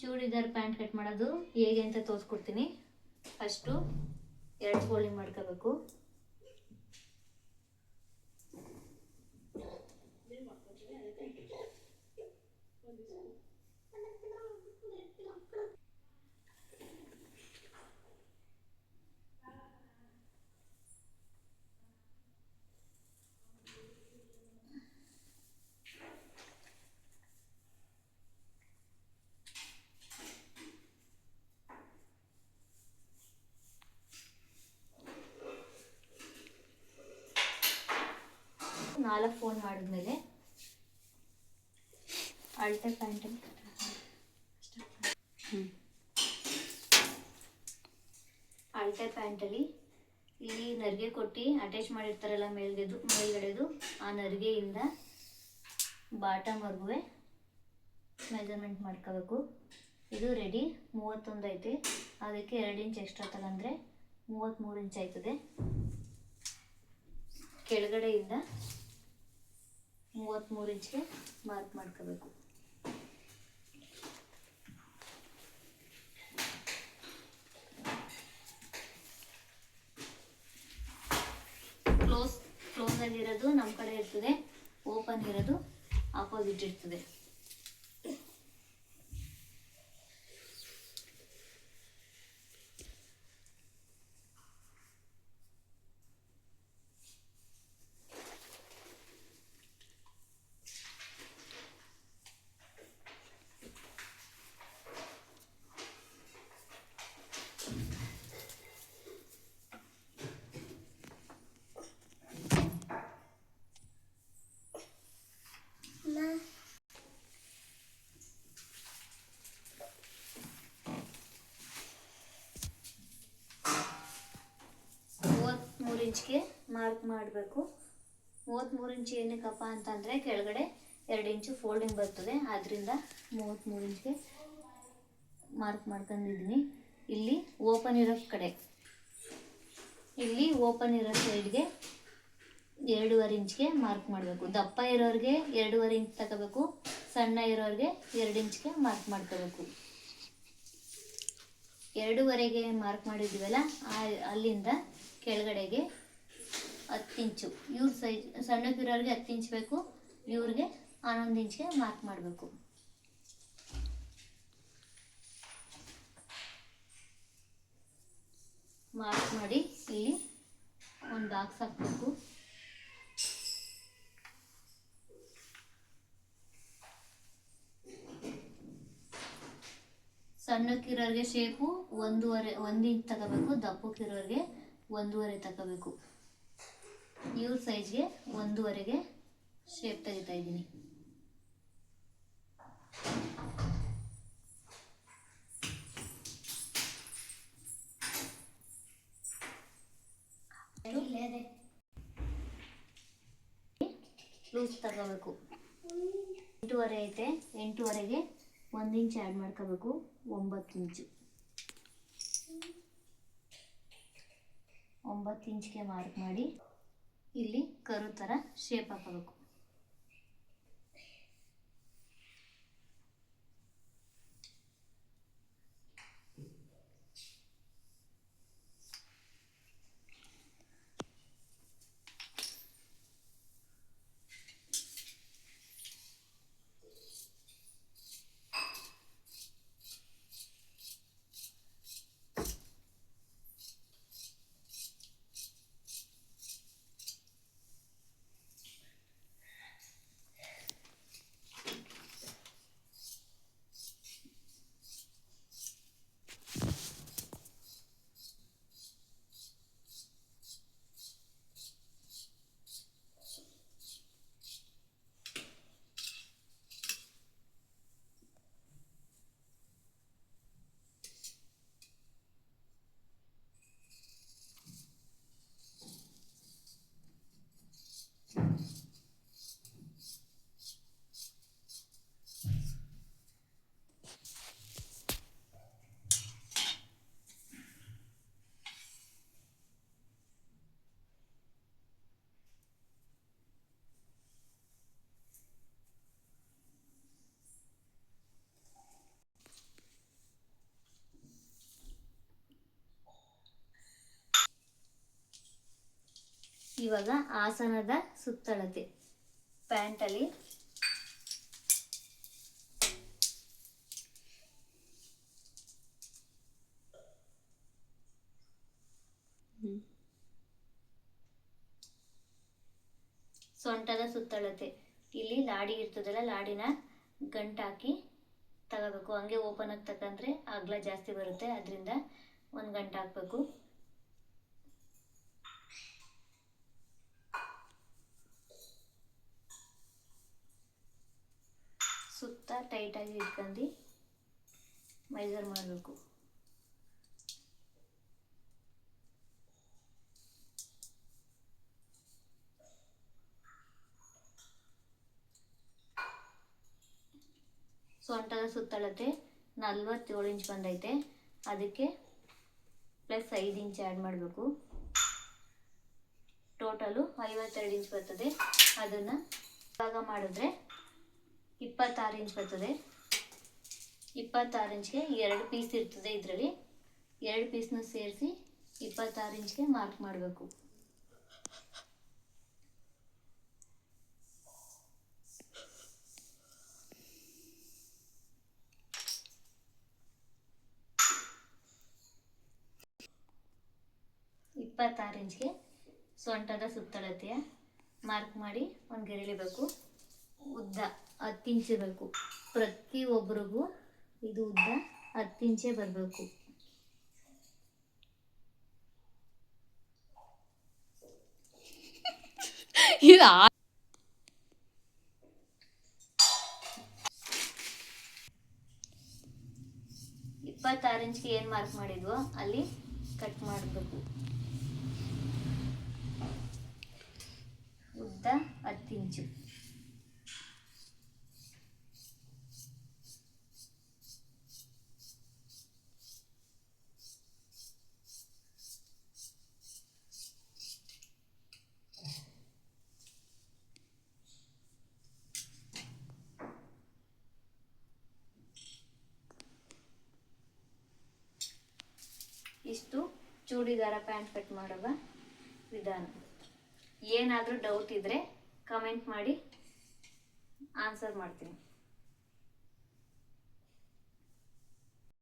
Churidar pant cut ಮಾಡೋದು ಹೇಗೆ ಅಂತ ತೋರಿಸ್ಕೊಡ್ತೀನಿ. ಫಸ್ಟು ಎರಡು ಫೋಲ್ಡಿಂಗ್ ಮಾಡ್ಕೋಬೇಕು. ನಾಲ್ಕು ಫೋನ್ ಮಾಡಿದ್ಮೇಲೆ ಅಳತೆ ಪ್ಯಾಂಟಲ್ಲಿ ಅಳತೆ ಪ್ಯಾಂಟಲ್ಲಿ ಇಲ್ಲಿ ನರಿಗೆ ಕೊಟ್ಟು ಅಟ್ಯಾಚ್ ಮಾಡಿರ್ತಾರಲ್ಲ ಮೇಲ್ಗೆದು, ಮೇಲ್ಗಡೆದು, ಆ ನರಿಗೆಯಿಂದ ಬಾಟಮ್ವರೆಗೂ ಮೆಜರ್ಮೆಂಟ್ ಮಾಡ್ಕೋಬೇಕು. ಇದು ರೆಡಿ ಮೂವತ್ತೊಂದು ಐತೆ. ಅದಕ್ಕೆ ಎರಡು ಇಂಚ್ ಎಕ್ಸ್ಟ್ರಾ ತಗೊಂಡ್ರೆ ಮೂವತ್ತ್ಮೂರು ಇಂಚ್ ಆಯ್ತದೆ. ಕೆಳಗಡೆಯಿಂದ ಮೂವತ್ತ್ಮೂರು ಇಂಚ್ಗೆ ಮಾರ್ಕ್ ಮಾಡ್ಕೋಬೇಕು. ಕ್ಲೋಸ್ ಕ್ಲೋಸ್ ಆಗಿರೋದು ನಮ್ಮ ಕಡೆ ಇರ್ತದೆ. ಓಪನ್ ಇರೋದು ಆಪೋಸಿಟ್ ಇರ್ತದೆ ಮೂವತ್ತ್ಮೂರು ಇಂಚ್ಗೆ ಮಾರ್ಕ್ ಮಾಡಬೇಕು. ಮೂವತ್ತ್ಮೂರು ಇಂಚು ಏನಕ್ಕಪ್ಪ ಅಂತಂದರೆ ಕೆಳಗಡೆ ಎರಡು ಇಂಚು ಫೋಲ್ಡಿಂಗ್ ಬರ್ತದೆ. ಆದ್ದರಿಂದ ಮೂವತ್ತ್ಮೂರು ಇಂಚ್ಗೆ ಮಾರ್ಕ್ ಮಾಡ್ಕೊಂಡಿದ್ದೀನಿ. ಇಲ್ಲಿ ಓಪನ್ ಇರೋ ಕಡೆ. ಇಲ್ಲಿ ಓಪನ್ ಇರೋ ಸೈಡ್ಗೆ ಎರಡೂವರೆ ಇಂಚ್ಗೆ ಮಾರ್ಕ್ ಮಾಡಬೇಕು. ದಪ್ಪ ಇರೋರಿಗೆ ಎರಡೂವರೆ ಇಂಚ್ ತಗೋಬೇಕು. ಸಣ್ಣ ಇರೋರಿಗೆ ಎರಡು ಇಂಚ್ಗೆ ಮಾರ್ಕ್ ಮಾಡ್ಕೋಬೇಕು. ಎರಡೂವರೆಗೆ ಮಾರ್ಕ್ ಮಾಡಿದ್ದೀವಲ್ಲ ಅಲ್ಲಿಂದ ಕೆಳಗಡೆಗೆ ಹತ್ತು ಇಂಚು. ಇವ್ರ ಸೈಜ್, ಸಣ್ಣಕ್ಕಿರೋರಿಗೆ ಹತ್ತು ಇಂಚು ಬೇಕು, ಇವ್ರಿಗೆ ಹನ್ನೊಂದು ಇಂಚ್ಗೆ ಮಾರ್ಕ್ ಮಾಡಬೇಕು. ಮಾರ್ಕ್ ಮಾಡಿ ಇಲ್ಲಿ ಒಂದು ಬಾಕ್ಸ್ ಹಾಕಬೇಕು. ಸಣ್ಣಕ್ಕಿರೋರಿಗೆ ಶೇಪು ಒಂದೂವರೆ, ಒಂದು ಇಂಚ್ ತಗೋಬೇಕು, ದಪ್ಪಕ್ಕಿರೋರಿಗೆ ಒಂದೂವರೆ ತಗೋಬೇಕು. ಇವ್ರ ಸೈಜ್ಗೆ ಒಂದೂವರೆಗೆ ಶೇಪ್ ತೆಗಿತಾ ಇದ್ದೀನಿ. ಲೂಸ್ ತಗೋಬೇಕು. ಎಂಟೂವರೆ ಐತೆ, ಎಂಟೂವರೆಗೆ ಒಂದು ಇಂಚ್ ಆ್ಯಡ್ ಮಾಡ್ಕೋಬೇಕು, ಒಂಬತ್ತು ಇಂಚು ಒಂಬತ್ತು ಇಂಚ್ಗೆ ಮಾರ್ಕ್ ಮಾಡಿ. ಇಲ್ಲಿ ಕರು ತರ ಶೇಪ್ ಹಾಕೋಬೇಕು ಇವಾಗ ಆಸನದ ಸುತ್ತಳತೆ. ಪ್ಯಾಂಟಲ್ಲಿ. ಸೊಂಟದ ಸುತ್ತಳತೆ. ಇಲ್ಲಿ ಲಾಡಿ ಇರ್ತದಲ್ಲ, ಲಾಡಿನ ಗಂಟಾಕಿ ತಗೋಬೇಕು. ಹಂಗೆ ಓಪನ್ ಆಗಿ ತಕಂದ್ರೆ ಅಗ್ಲ ಜಾಸ್ತಿ ಬರುತ್ತೆ. ಅದರಿಂದ ಒಂದು ಗಂಟೆ ಹಾಕಬೇಕು. ಸುತ್ತ ಟೈಟಾಗಿ ಇಟ್ಕೊಂಡು ಮೈಸರ್ ಮಾಡಬೇಕು. ಸೊಂಟದ ಸುತ್ತಳತೆ ನಲ್ವತ್ತೇಳು ಇಂಚ್ ಬಂದೈತೆ. ಅದಕ್ಕೆ ಪ್ಲಸ್ ಐದು ಇಂಚ್ ಆ್ಯಡ್ ಮಾಡಬೇಕು. ಟೋಟಲು ಐವತ್ತೆರಡು ಇಂಚ್ ಬರ್ತದೆ. ಅದನ್ನು ಭಾಗ ಮಾಡಿದ್ರೆ ಇಪ್ಪತ್ತಾರು ಇಂಚ್ ಬರ್ತದೆ. ಇಪ್ಪತ್ತಾರು ಇಂಚ್ಗೆ ಎರಡು ಪೀಸ್ ಇರ್ತದೆ ಇದರಲ್ಲಿ. ಎರಡು ಪೀಸ್ನ ಸೇರಿಸಿ ಇಪ್ಪತ್ತಾರು ಇಂಚ್ಗೆ ಮಾರ್ಕ್ ಮಾಡಬೇಕು. ಇಪ್ಪತ್ತಾರು ಇಂಚ್ಗೆ ಸೊಂಟದ ಸುತ್ತಳತೆಯ ಮಾರ್ಕ್ ಮಾಡಿ ಒಂದು ಗೆರೆಳಿಬೇಕು ಉದ್ದ. ಹತ್ತು ಇಂಚ್ ಇರಬೇಕು ಪ್ರತಿ ಒಬ್ರಿಗೂ ಇದು ಉದ್ದ ಹತ್ತಿಂಚೆ ಇಂಚೇ ಬರಬೇಕು. ಇದು ಇಪ್ಪತ್ತಾರು ಇಂಚ್ಗೆ ಏನು ಮಾರ್ಕ್ ಮಾಡಿದ್ವೋ ಅಲ್ಲಿ ಕಟ್ ಮಾಡಬೇಕು. ಉದ್ದ ಹತ್ತು ಇಂಚು ಇಷ್ಟು ಚೂಡಿದಾರ ಪ್ಯಾಂಟ್ ಕಟ್ ಮಾಡುವ ವಿಧಾನ. ಏನಾದರೂ ಡೌಟ್ ಇದ್ದರೆ ಕಮೆಂಟ್ ಮಾಡಿ ಆನ್ಸರ್ ಮಾಡ್ತೀನಿ.